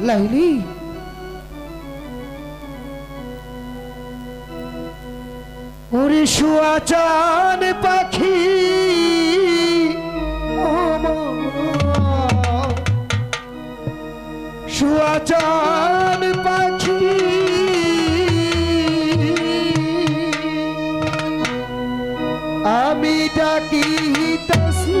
লাইলি ওরে শুয়া চান পাখি ও মা। শুয়া চান পাখি আমি ডাকি তাসি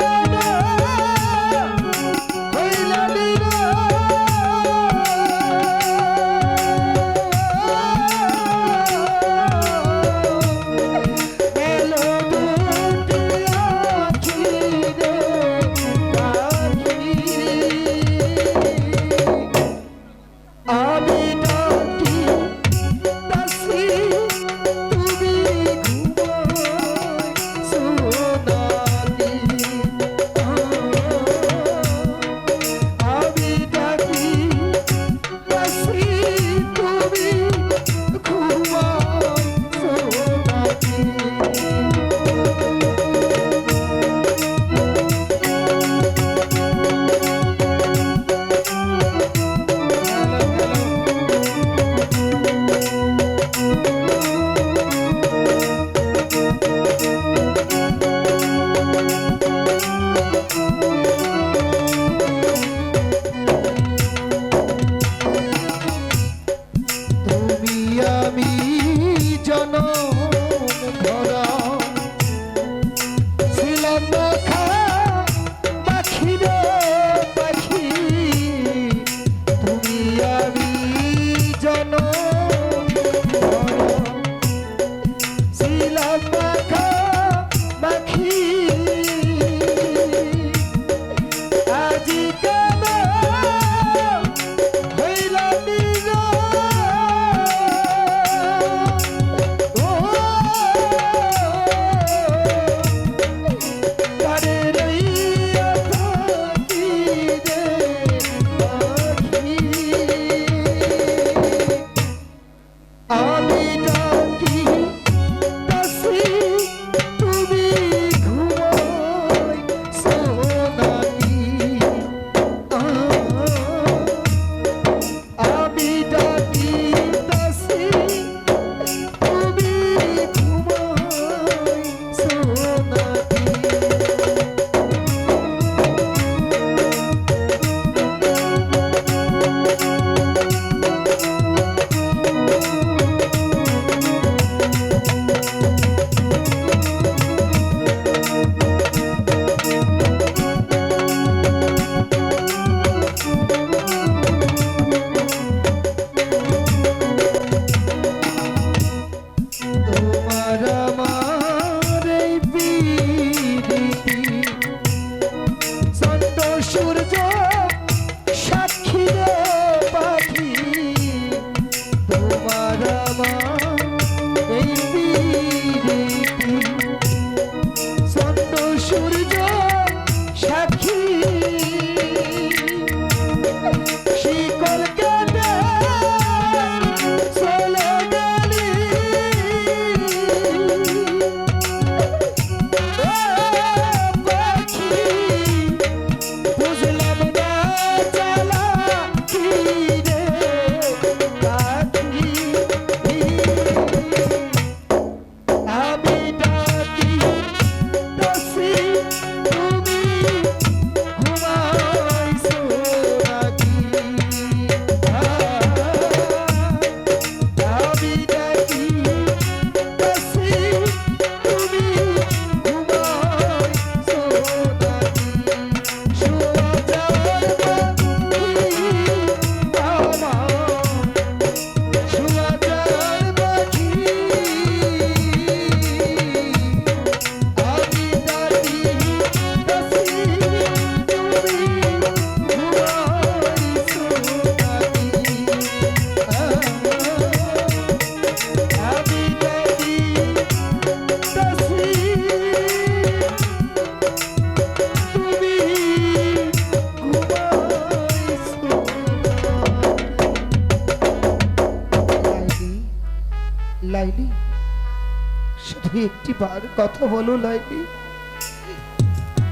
শুধু একটি বার কথা বলো লাইলি।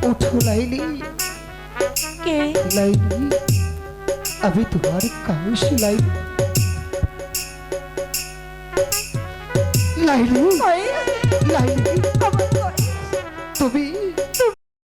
উঠো লাইলি। কে? লাইলি আমি তোমার কাউস লাইলি। লাইলি লাইলি তুমি